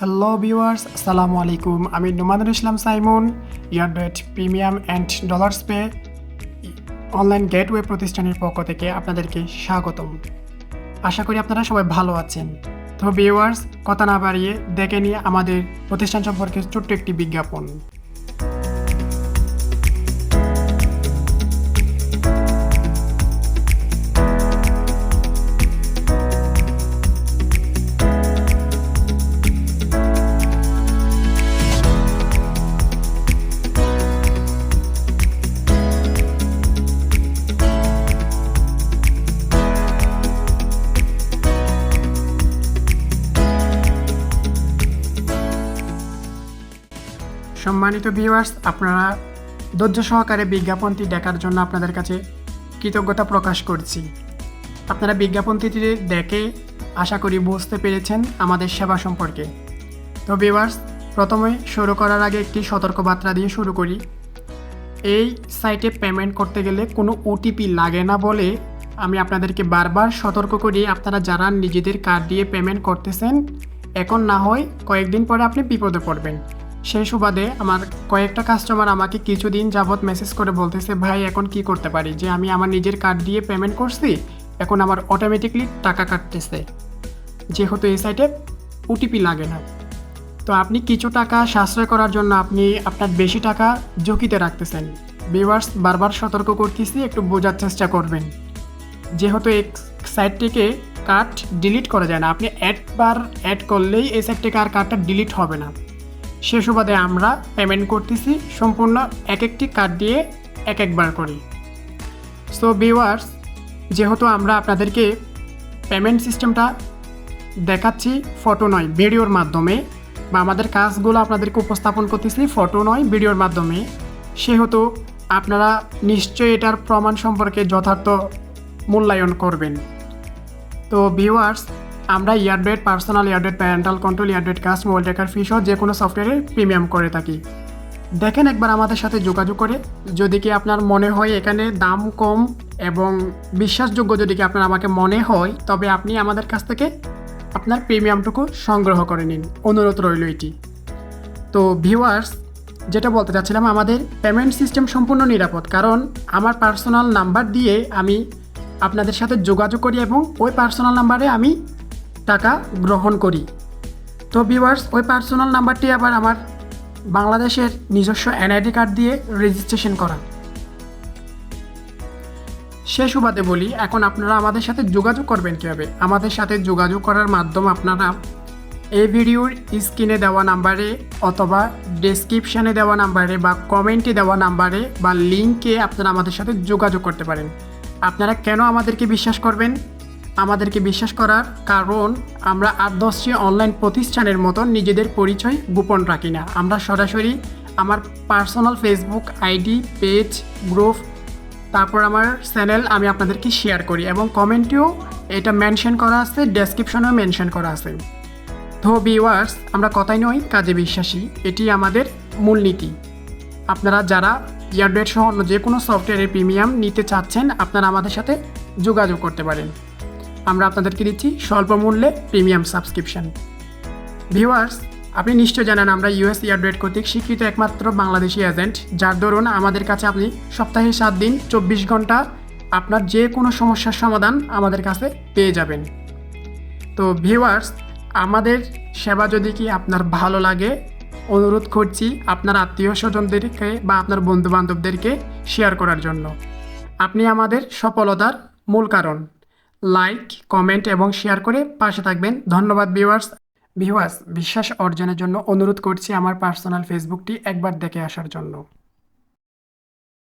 Hello viewers আসসালামু আলাইকুম আমি Nomanur Islam Saimun ইয়ারডেট premium and dollars pay online gateway প্রতিষ্ঠানের পক্ষ থেকে আপনাদেরকে স্বাগতম। আশা করি আপনারা সবাই ভালো আছেন। তো ভিউয়ার্স কথা না বাড়িয়ে দেখে নিয়ে আমাদের প্রতিষ্ঠান সম্পর্কে ছোট্ট একটি বিজ্ঞাপন। সম্মানিত ভিউয়ার্স আপনারা ধৈর্য সহকারে বিজ্ঞাপনটি দেখার জন্য আপনাদের কাছে কৃতজ্ঞতা প্রকাশ করছি। আপনারা বিজ্ঞাপনটি দেখে আশা করি বুঝতে পেরেছেন আমাদের সেবা সম্পর্কে। তো ভিউয়ার্স প্রথমে শুরু করার আগে একটি সতর্কবার্তা দিয়ে শুরু করি। এই সাইটে পেমেন্ট করতে গেলে কোনো ওটিপি লাগে না বলে আমি আপনাদেরকে বারবার সতর্ক করি। আপনারা যারা নিজেদের কার্ড দিয়ে পেমেন্ট করতেছেন, এখন না হয় কয়েকদিন পরে আপনি বিপদে পড়বেন। সেই সুবাদে আমার কয়েকটা কাস্টমার আমাকে কিছুদিন যাবৎ মেসেজ করে বলতেছে, ভাই, এখন কি করতে পারি? যে আমি আমার নিজের কার্ড দিয়ে পেমেন্ট করছি, এখন আমার অটোমেটিকলি টাকা কাটতেছে। যেহেতু এই সাইটে ওটিপি লাগে না। তো আপনি কিছু টাকা সাশ্রয় করার জন্য আপনি আপনার বেশি টাকা ঝুঁকিতে রাখতেছেন। ভিউয়ার্স বারবার সতর্ক করতেছি, একটু বোঝার চেষ্টা করবেন। যেহেতু এই সাইট থেকে কার্ড ডিলিট করা যায় না, আপনি একবার অ্যাড করলেই এই সাইট থেকে আর কার্ডটা ডিলিট হবে না। সে সুবাদে আমরা পেমেন্ট করতেছি, সম্পূর্ণ এক একটি কার্ড দিয়ে এক একবার করি। সো ভিউয়ার্স যেহেতু আমরা আপনাদেরকে পেমেন্ট সিস্টেমটা দেখাচ্ছি ফটো নয় ভিডিওর মাধ্যমে, বা আমাদের কাজগুলো আপনাদেরকে উপস্থাপন করতেছি ফটো নয় ভিডিওর মাধ্যমে, সেহেতু আপনারা নিশ্চয়ই এটার প্রমাণ সম্পর্কে যথার্থ মূল্যায়ন করবেন। তো ভিউয়ার্স আমরা ইয়ারডেট পার্সোনাল ইয়ারডেট প্যারেন্টাল কন্ট্রোল ইয়ারডেট কাস্ট, মোবাইল টেকার ফি যে কোনো সফটওয়্যারের প্রিমিয়াম করে থাকি। দেখেন একবার আমাদের সাথে যোগাযোগ করে। যদি কি আপনার মনে হয় এখানে দাম কম এবং বিশ্বাসযোগ্য যদি কি আপনার আমাকে মনে হয়, তবে আপনি আমাদের কাছ থেকে আপনার প্রিমিয়ামটুকু সংগ্রহ করে নিন। অনুরোধ রইল এটি। তো ভিউয়ার্স, যেটা বলতে চাচ্ছিলাম, আমাদের পেমেন্ট সিস্টেম সম্পূর্ণ নিরাপদ। কারণ আমার পার্সোনাল নাম্বার দিয়ে আমি আপনাদের সাথে যোগাযোগ করি এবং ওই পার্সোনাল নাম্বারে আমি টাকা গ্রহণ করি। তো ভিউয়ার্স ওই পার্সোনাল নাম্বারটি আবার আমার বাংলাদেশের নিজস্ব এনআইডি কার্ড দিয়ে রেজিস্ট্রেশন করা। সে সুবাদে বলি, এখন আপনারা আমাদের সাথে যোগাযোগ করবেন কীভাবে? আমাদের সাথে যোগাযোগ করার মাধ্যম আপনারা এই ভিডিওর স্ক্রিনে দেওয়া নাম্বারে অথবা ডেসক্রিপশানে দেওয়া নাম্বারে বা কমেন্টে দেওয়া নাম্বারে বা লিঙ্কে আপনারা আমাদের সাথে যোগাযোগ করতে পারেন। আপনারা কেন আমাদেরকে বিশ্বাস করবেন? আমাদেরকে বিশ্বাস করার কারণ আমরা আট দশটি অনলাইন প্রতিষ্ঠানের মতো নিজেদের পরিচয় গোপন রাখি না। আমরা সরাসরি আমার personal Facebook ID page group তারপর আমার চ্যানেল আমি আপনাদেরকে শেয়ার করি এবং কমেন্টেও এটা মেনশন করা আছে ডেসক্রিপশনেও মেনশন করা আছে। তো ভিউয়ার্স আমরা কথাই নই কাজে বিশ্বাসী। এটি আমাদের মূলনীতি আপনারা যারা ইয়ারডেট সহ অন্য যে কোনো সফটওয়্যারের প্রিমিয়াম নিতে চাচ্ছেন, আপনারা আমাদের সাথে যোগাযোগ করতে পারেন। আমরা আপনাদেরকে দিচ্ছি স্বল্প মূল্যে প্রিমিয়াম সাবস্ক্রিপশন। ভিউয়ার্স, আপনি নিশ্চয় জানেন আমরা ইউএস ইয়ারডেট কর্তৃক স্বীকৃত একমাত্র বাংলাদেশি এজেন্ট, যার দরুন আমাদের কাছে আপনি সপ্তাহে সাত দিন, চব্বিশ ঘণ্টা আপনার যে কোনো সমস্যার সমাধান আমাদের কাছে পেয়ে যাবেন। তো ভিউয়ার্স, আমাদের সেবা যদি কি আপনার ভালো লাগে, অনুরোধ করছি আপনার আত্মীয় স্বজনদেরকে বা আপনার বন্ধু বান্ধবদেরকে শেয়ার করার জন্য। আপনি আমাদের সফলতার মূল কারণ। লাইক কমেন্ট এবং শেয়ার করে পাশে থাকবেন। ধন্যবাদ ভিউয়ার্স ভিউয়ার্স বিশ্বাস অর্জনের জন্য অনুরোধ করছি আমার পার্সোনাল ফেসবুকটি একবার দেখে আসার জন্য।